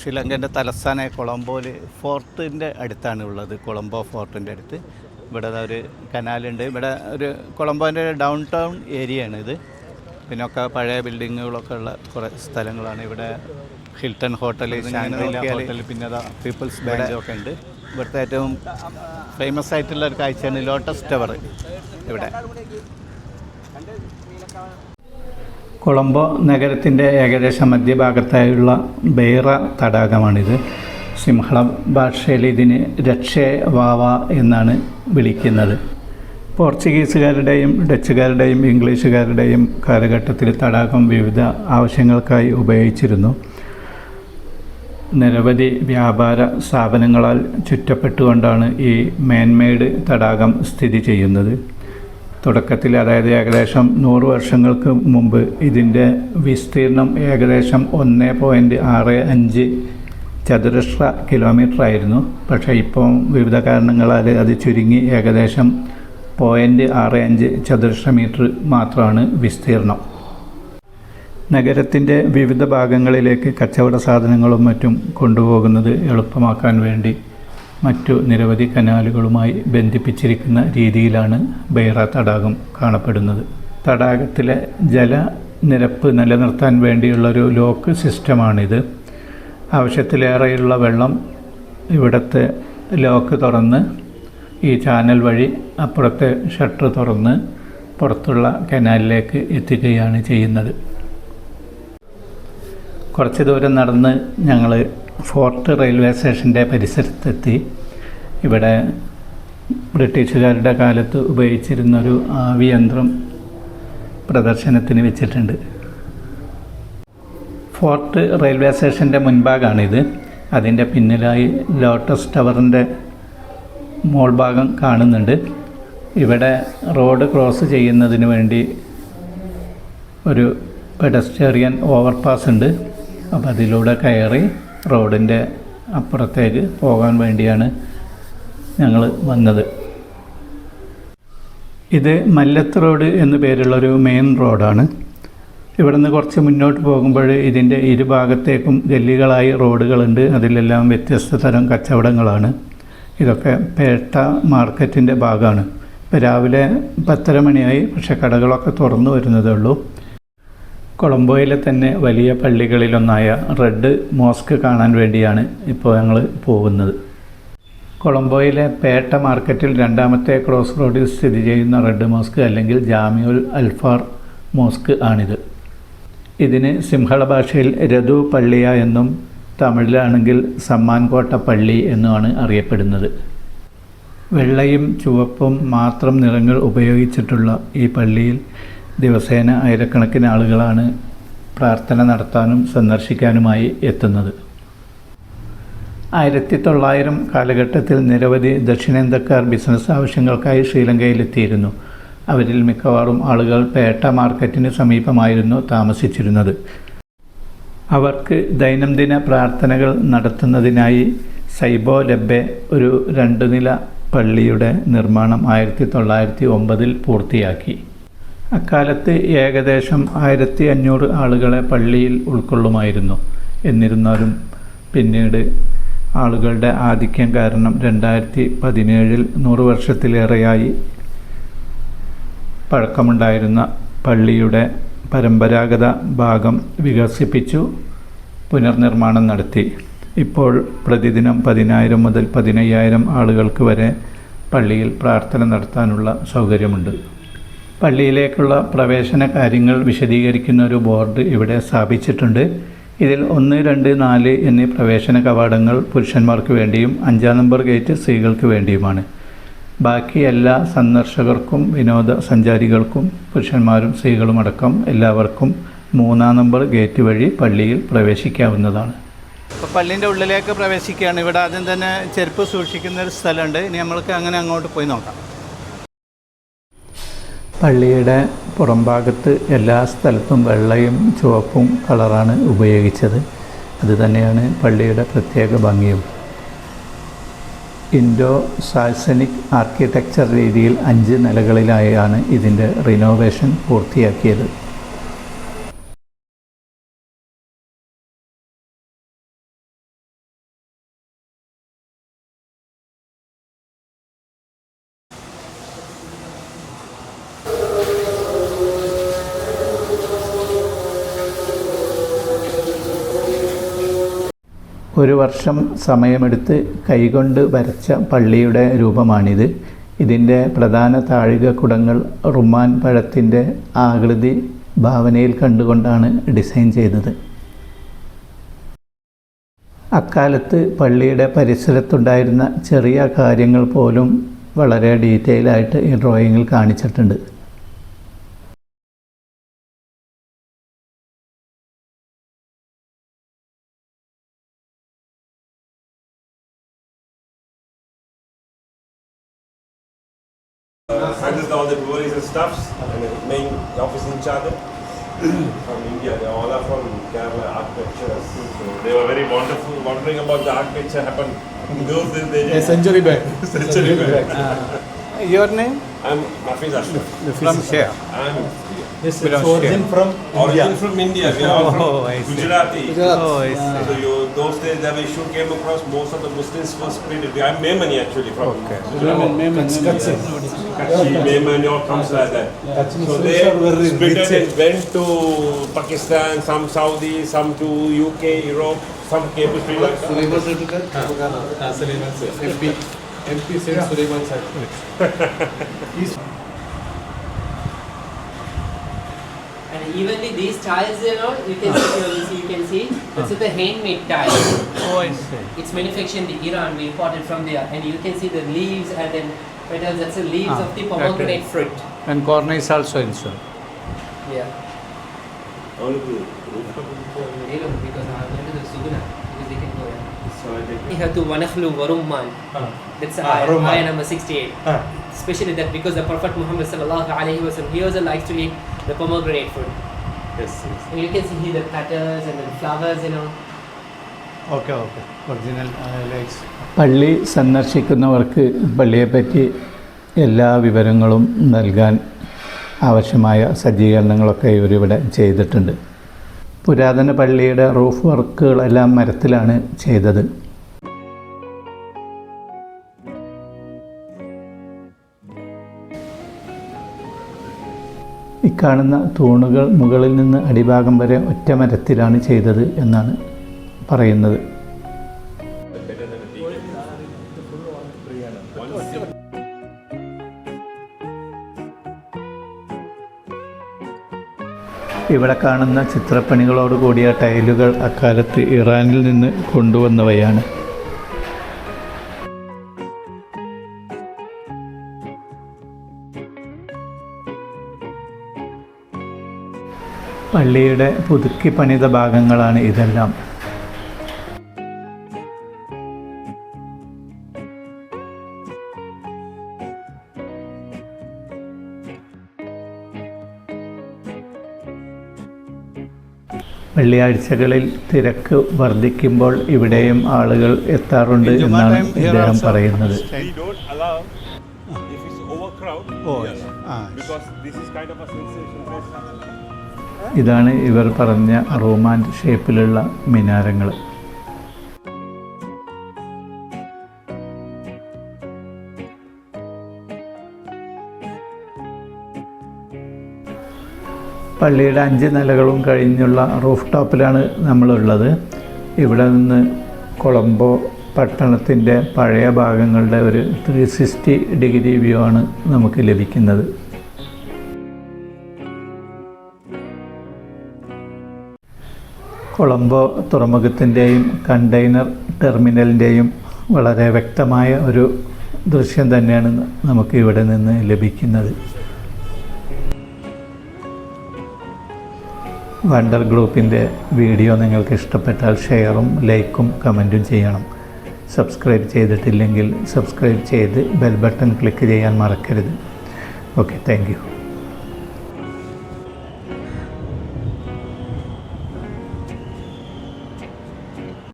ശ്രീലങ്കന്റെ തലസ്ഥാന കൊളംബോയിൽ ഫോർട്ടിന്റെ അടുത്താണ് ഉള്ളത് കൊളംബോ ഫോർട്ടിന്റെ അടുത്ത്. ഇവിടെ ഒരു കനാലുണ്ട്. ഇവിടെ ഒരു കൊളംബോന്റെ ഡൗൺ ടൗൺ ഏരിയ ആണിത് ഇത്. പിന്നെ ഒക്കെ പഴയ ബിൽഡിങ്ങുകളൊക്കെ ഉള്ള കുറേ സ്ഥലങ്ങളാണ്. ഇവിടെ ഹിൽട്ടൺ ഹോട്ടൽ ഹോട്ടൽ പിന്നെ പീപ്പിൾസ് ബാങ്ക് ഒക്കെ ഉണ്ട്. ഇവിടുത്തെ ഏറ്റവും ഫേമസ് ആയിട്ടുള്ള ഒരു കാഴ്ചയാണ് ലോട്ടസ് ടവർ ഇവിടെ. കൊളംബോ നഗരത്തിന്റെ ഏകദേശം മധ്യഭാഗത്തായുള്ള ബേറ തടാകമാണിത്. സിംഹള ഭാഷയിൽ ഇതിന് രക്ഷേ വാവ എന്നാണ് വിളിക്കുന്നത്. പോർച്ചുഗീസുകാരുടെയും ഡച്ചുകാരുടെയും ഇംഗ്ലീഷുകാരുടെയും കാലഘട്ടത്തിൽ തടാകം വിവിധ ആവശ്യങ്ങൾക്കായി ഉപയോഗിച്ചിരുന്നു. നിരവധി വ്യാപാര സ്ഥാപനങ്ങളാൽ ചുറ്റപ്പെട്ടുകൊണ്ടാണ് ഈ മേൻമേഡ് തടാകം സ്ഥിതി ചെയ്യുന്നത്. തുടക്കത്തിൽ അതായത് ഏകദേശം നൂറ് വർഷങ്ങൾക്ക് മുമ്പ് ഇതിന്റെ വിസ്തീർണം ഏകദേശം ഒന്ന് പോയിന്റ് ആറ് അഞ്ച് ചതുരശ്ര കിലോമീറ്റർ ആയിരുന്നു. പക്ഷേ ഇപ്പോൾ വിവിധ കാരണങ്ങളാൽ അത് ചുരുങ്ങി ഏകദേശം പോയിന്റ് ആറ് അഞ്ച് ചതുരശ്ര മീറ്റർ മാത്രമാണ് വിസ്തീർണം. നഗരത്തിന്റെ വിവിധ ഭാഗങ്ങളിലേക്ക് കച്ചവട സാധനങ്ങളും മറ്റും കൊണ്ടുപോകുന്നത് എളുപ്പമാക്കാൻ വേണ്ടി മറ്റു നിരവധി കനാലുകളുമായി ബന്ധിപ്പിച്ചിരിക്കുന്ന രീതിയിലാണ് ബൈറ തടാകം കാണപ്പെടുന്നത്. തടാകത്തിലെ ജലനിരപ്പ് നിലനിർത്താൻ വേണ്ടിയുള്ളൊരു ലോക്ക് സിസ്റ്റമാണിത്. ആവശ്യത്തിലേറെയുള്ള വെള്ളം ഇവിടുത്തെ ലോക്ക് തുറന്ന് ഈ ചാനൽ വഴി അപ്പുറത്തെ ഷട്ടർ തുറന്ന് പുറത്തുള്ള കനാലിലേക്ക് എത്തിക്കുകയാണ് ചെയ്യുന്നത്. കുറച്ച് ദൂരം നടന്ന് ഞങ്ങൾ ഫോർട്ട് റെയിൽവേ സ്റ്റേഷന്റെ പരിസരത്തെത്തി. ഇവിടെ ബ്രിട്ടീഷുകാരുടെ കാലത്ത് ഉപയോഗിച്ചിരുന്നൊരു ആവി യന്ത്രം പ്രദർശനത്തിന് വെച്ചിട്ടുണ്ട്. ഫോർട്ട് റെയിൽവേ സ്റ്റേഷന്റെ മുൻഭാഗമാണിത് അതിന്റെ പിന്നിലായി ലോട്ടസ് ടവറിന്റെ മോൾ ഭാഗം കാണുന്നുണ്ട്. ഇവിടെ റോഡ് ക്രോസ് ചെയ്യുന്നതിന് വേണ്ടി ഒരു പെഡസ്റ്റേറിയൻ ഓവർപാസ് ഉണ്ട്. അപ്പോൾ അതിലൂടെ കയറി റോഡിന്റെ അപ്പുറത്തേക്ക് പോകാൻ വേണ്ടിയാണ് ഞങ്ങൾ വന്നത്. ഇത് മല്ലത്ത് റോഡ് എന്നു പേരുള്ളൊരു മെയിൻ റോഡാണ്. ഇവിടെ നിന്ന് കുറച്ച് മുന്നോട്ട് പോകുമ്പോൾ ഇതിന്റെ ഇരുഭാഗത്തേക്കും ഗല്ലികളായി റോഡുകളുണ്ട്. അതിലെല്ലാം വ്യത്യസ്ത തരം കച്ചവടങ്ങളാണ്. ഇതൊക്കെ പേട്ട മാർക്കറ്റിന്റെ ഭാഗമാണ്. ഇപ്പോൾ രാവിലെ പത്തര മണിയായി പക്ഷേ കടകളൊക്കെ തുറന്നു വരുന്നതേ ഉള്ളൂ. കൊളംബോയിലെ തന്നെ വലിയ പള്ളികളിലൊന്നായ റെഡ് മോസ്ക് കാണാൻ വേണ്ടിയാണ് ഇപ്പോൾ ഞങ്ങൾ പോകുന്നത്. കൊളംബോയിലെ പേട്ട മാർക്കറ്റിൽ രണ്ടാമത്തെ ക്രോസ് റോഡിൽ സ്ഥിതി ചെയ്യുന്ന റെഡ് മോസ്ക് അല്ലെങ്കിൽ ജാമിയുൽ അൽഫാർ മോസ്ക് ആണിത്. ഇതിന് സിംഹള ഭാഷയിൽ രതു പള്ളിയ എന്നും തമിഴിലാണെങ്കിൽ സമ്മാൻകോട്ട പള്ളി എന്നുമാണ് അറിയപ്പെടുന്നത്. വെള്ളയും ചുവപ്പും മാത്രം നിറങ്ങൾ ഉപയോഗിച്ചിട്ടുള്ള ഈ പള്ളിയിൽ ദിവസേന ആയിരക്കണക്കിന് ആളുകളാണ് പ്രാർത്ഥന നടത്താനും സന്ദർശിക്കാനുമായി എത്തുന്നത്. ആയിരത്തി തൊള്ളായിരം കാലഘട്ടത്തിൽ നിരവധി ദക്ഷിണേന്ത്യക്കാർ ബിസിനസ് ആവശ്യങ്ങൾക്കായി ശ്രീലങ്കയിലെത്തിയിരുന്നു. അവരിൽ മിക്കവാറും ആളുകൾ പേട്ട മാർക്കറ്റിന് സമീപമായിരുന്നു താമസിച്ചിരുന്നത്. അവർക്ക് ദൈനംദിന പ്രാർത്ഥനകൾ നടത്തുന്നതിനായി സൈബോ ലബ്ബെ ഒരു രണ്ടു നില പള്ളിയുടെ നിർമ്മാണം ആയിരത്തി തൊള്ളായിരത്തി ഒമ്പതിൽ പൂർത്തിയാക്കി. അക്കാലത്ത് ഏകദേശം ആയിരത്തി അഞ്ഞൂറ് ആളുകളെ പള്ളിയിൽ ഉൾക്കൊള്ളുമായിരുന്നു. എന്നിരുന്നാലും പിന്നീട് ആളുകളുടെ ആധിക്യം കാരണം രണ്ടായിരത്തി പതിനേഴിൽ നൂറ് വർഷത്തിലേറെയായി പഴക്കമുണ്ടായിരുന്ന പള്ളിയുടെ പരമ്പരാഗത ഭാഗം വികസിപ്പിച്ചു പുനർനിർമ്മാണം നടത്തി. ഇപ്പോൾ പ്രതിദിനം പതിനായിരം മുതൽ പതിനയ്യായിരം ആളുകൾക്ക് വരെ പള്ളിയിൽ പ്രാർത്ഥന നടത്താനുള്ള സൗകര്യമുണ്ട്. പള്ളിയിലേക്കുള്ള പ്രവേശന കാര്യങ്ങൾ വിശദീകരിക്കുന്ന ഒരു ബോർഡ് ഇവിടെ സ്ഥാപിച്ചിട്ടുണ്ട്. ഇതിൽ ഒന്ന് രണ്ട് നാല് എന്നീ പ്രവേശന കവാടങ്ങൾ പുരുഷന്മാർക്ക് വേണ്ടിയും അഞ്ചാം നമ്പർ ഗേറ്റ് സ്ത്രീകൾക്ക് വേണ്ടിയുമാണ്. ബാക്കി എല്ലാ സന്ദർശകർക്കും വിനോദസഞ്ചാരികൾക്കും പുരുഷന്മാരും സ്ത്രീകളും അടക്കം എല്ലാവർക്കും മൂന്നാം നമ്പർ ഗേറ്റ് വഴി പള്ളിയിൽ പ്രവേശിക്കാവുന്നതാണ്. ഇപ്പോൾ പള്ളീന്റെ ഉള്ളിലേക്ക് പ്രവേശിക്കുകയാണ്. ഇവിടെ ആദ്യം തന്നെ ചെരുപ്പ് സൂക്ഷിക്കുന്ന ഒരു സ്ഥലമുണ്ട്. ഇനി നമ്മൾക്ക് അങ്ങനെ അങ്ങോട്ട് പോയി നോക്കാം. പള്ളിയുടെ പുറംഭാഗത്ത് എല്ലാ സ്ഥലത്തും വെള്ളയും ചുവപ്പും കളറാണ് ഉപയോഗിച്ചത്. അതുതന്നെയാണ് പള്ളിയുടെ പ്രത്യേക ഭംഗിയും. ഇൻഡോ സാൽസനിക് ആർക്കിടെക്ചർ രീതിയിൽ അഞ്ച് നിലകളിലായാണ് ഇതിന്റെ റിനോവേഷൻ പൂർത്തിയാക്കിയത്. ഒരു വർഷം സമയമെടുത്ത് കൈകൊണ്ട് വരച്ച പള്ളിയുടെ രൂപമാണിത്. ഇതിന്റെ പ്രധാന താഴികക്കുടങ്ങൾ റുമാൻ പഴത്തിന്റെ ആകൃതി ഭാവനയിൽ കണ്ടുകൊണ്ടാണ് ഡിസൈൻ ചെയ്തത്. അക്കാലത്ത് പള്ളിയുടെ പരിസരത്തുണ്ടായിരുന്ന ചെറിയ കാര്യങ്ങൾ പോലും വളരെ ഡീറ്റെയിൽ ആയിട്ട് ഈ ഡ്രോയിങ്ങിൽ കാണിച്ചിട്ടുണ്ട്. Uh, handles all the breweries and stuffs. And the main office in Chadar from India. They all are from Kerala architecture. So they were very wonderful. Wondering about the architecture happened in those days. They A century back. century back. Uh, your name? I'm Hafiz Ashraf. From here. I'm Yes, Belongs it's origin here. from origin from India. We are all from Oh, I see. Gujarati. Oh, I So you, those days that issue came across, most of the Muslims were split. I'm Memani actually from Okay. Kutch- Kutch. Kachi, Memani, all comes like that. Kutch So they are split rich. and went to Pakistan, some Saudi, some to UK, Europe, some came to Sri Lanka. Suleiman Sirkar? Ah, Suleiman sir. MP. MP said Suleiman sir. He's And evenly these tiles, you know, you can see, you see, you can see, this is the handmade tile. Oh, I see. It's manufactured in Iran, we imported from there, and you can see the leaves and then petals. That's the leaves Ah, of the okay. pomegranate fruit. And corner is also inside. Yeah, they don't because I'm to the Suguna because they can go there. So I think We have to Wanakhlu Warumman. Ah. That's Ah, ayah, Rumman. ayah number 68. Ah, Especially that because the Prophet Muhammad sallallahu alaihi wasallam he also likes to eat the pomegranate fruit. yes, yes. And you can see here the petals and the flowers, you know. Okay, okay. Original uh, legs. പള്ളി സന്ദർശിക്കുന്നവർക്ക് പള്ളിയെപ്പറ്റി എല്ലാ വിവരങ്ങളും നൽകാൻ ആവശ്യമായ സജ്ജീകരണങ്ങളൊക്കെ ഇവരിവിടെ ചെയ്തിട്ടുണ്ട് പുരാതന പള്ളിയുടെ റൂഫ് വർക്കുകളെല്ലാം മരത്തിലാണ് ചെയ്തത് ഇക്കാണുന്ന തൂണുകൾ മുകളിൽ നിന്ന് അടിഭാഗം വരെ ഒറ്റ മരത്തിലാണ് ചെയ്തത് എന്നാണ് പറയുന്നത്. ഇവിടെ കാണുന്ന ചിത്രപ്പണികളോട് കൂടിയ ടൈലുകൾ അക്കാലത്ത് ഇറാനിൽ നിന്ന് കൊണ്ടുവന്നവയാണ് പള്ളിയുടെ പുതുക്കി പണിത ഭാഗങ്ങളാണ് ഇതെല്ലാം വെള്ളിയാഴ്ചകളിൽ തിരക്ക് വർദ്ധിക്കുമ്പോൾ ഇവിടെയും ആളുകൾ എത്താറുണ്ട് എന്നാണ് ഇദ്ദേഹം പറയുന്നത്. Oh, yes. Ah, Because this is kind of a sensation. ഇതാണ് ഇവർ പറഞ്ഞ റോമാൻ ഷേപ്പിലുള്ള മിനാരങ്ങൾ. പള്ളിയുടെ അഞ്ച് നിലകളും കഴിഞ്ഞുള്ള റൂഫ് ടോപ്പിലാണ് നമ്മളുള്ളത്. ഇവിടെ നിന്ന് കൊളംബോ പട്ടണത്തിന്റെ പഴയ ഭാഗങ്ങളുടെ ഒരു ത്രീ സിക്സ്റ്റി ഡിഗ്രി വ്യൂ ആണ് നമുക്ക് ലഭിക്കുന്നത്. കൊളംബോ തുറമുഖത്തിന്റെയും കണ്ടെയ്നർ ടെർമിനലിന്റെയും വളരെ വ്യക്തമായ ഒരു ദൃശ്യം തന്നെയാണ് നമുക്ക് ഇവിടെ നിന്ന് ലഭിക്കുന്നത്. വണ്ടർ ഗ്രൂപ്പിന്റെ വീഡിയോ നിങ്ങൾക്ക് ഇഷ്ടപ്പെട്ടാൽ ഷെയറും ലൈക്കും കമന്റും ചെയ്യണം. സബ്സ്ക്രൈബ് ചെയ്തിട്ടില്ലെങ്കിൽ സബ്സ്ക്രൈബ് ചെയ്ത് ബെൽ ബട്ടൺ ക്ലിക്ക് ചെയ്യാൻ മറക്കരുത്. Okay thank